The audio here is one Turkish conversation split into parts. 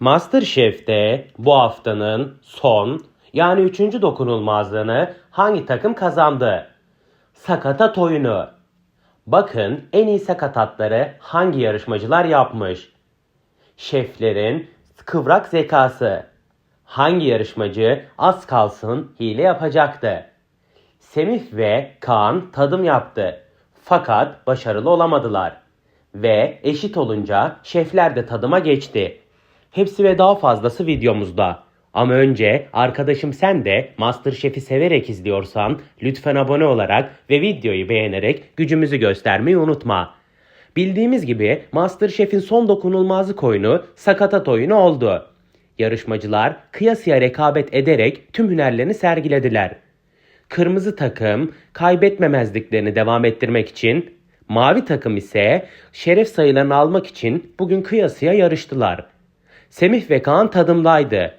Masterchef'te bu haftanın son yani üçüncü dokunulmazlığını hangi takım kazandı? Sakatat oyunu. Bakın en iyi sakatatları hangi yarışmacılar yapmış? Şeflerin kıvrak zekası. Hangi yarışmacı az kalsın hile yapacaktı? Semih ve Kaan tadım yaptı. Fakat başarılı olamadılar. Ve eşit olunca şefler de tadıma geçti. Hepsi ve daha fazlası videomuzda. Ama önce arkadaşım sen de Masterchef'i severek izliyorsan lütfen abone olarak ve videoyu beğenerek gücümüzü göstermeyi unutma. Bildiğimiz gibi Masterchef'in son dokunulmazlık oyunu sakatat oyunu oldu. Yarışmacılar kıyasıya rekabet ederek tüm hünerlerini sergilediler. Kırmızı takım kaybetmemezliklerini devam ettirmek için, mavi takım ise şeref sayılarını almak için bugün kıyasıya yarıştılar. Semih ve Kaan tadımdaydı.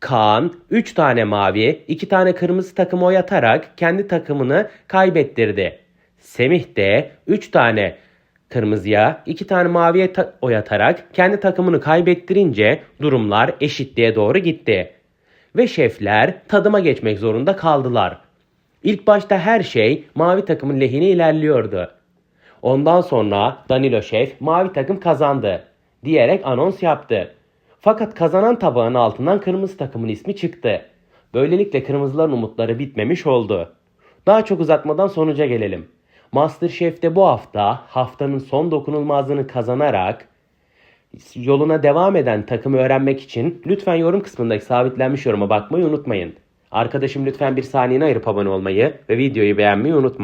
Kaan 3 tane mavi, 2 tane kırmızı takımı oyatarak kendi takımını kaybettirdi. Semih de 3 tane kırmızıya, 2 tane maviye ta- oyatarak kendi takımını kaybettirince durumlar eşitliğe doğru gitti. Ve şefler tadıma geçmek zorunda kaldılar. İlk başta her şey mavi takımın lehine ilerliyordu. Ondan sonra Danilo Şef mavi takım kazandı diyerek anons yaptı. Fakat kazanan tabağın altından kırmızı takımın ismi çıktı. Böylelikle kırmızıların umutları bitmemiş oldu. Daha çok uzatmadan sonuca gelelim. Masterchef'te bu hafta haftanın son dokunulmazlığını kazanarak yoluna devam eden takımı öğrenmek için lütfen yorum kısmındaki sabitlenmiş yoruma bakmayı unutmayın. Arkadaşım lütfen bir saniyene ayırıp abone olmayı ve videoyu beğenmeyi unutma.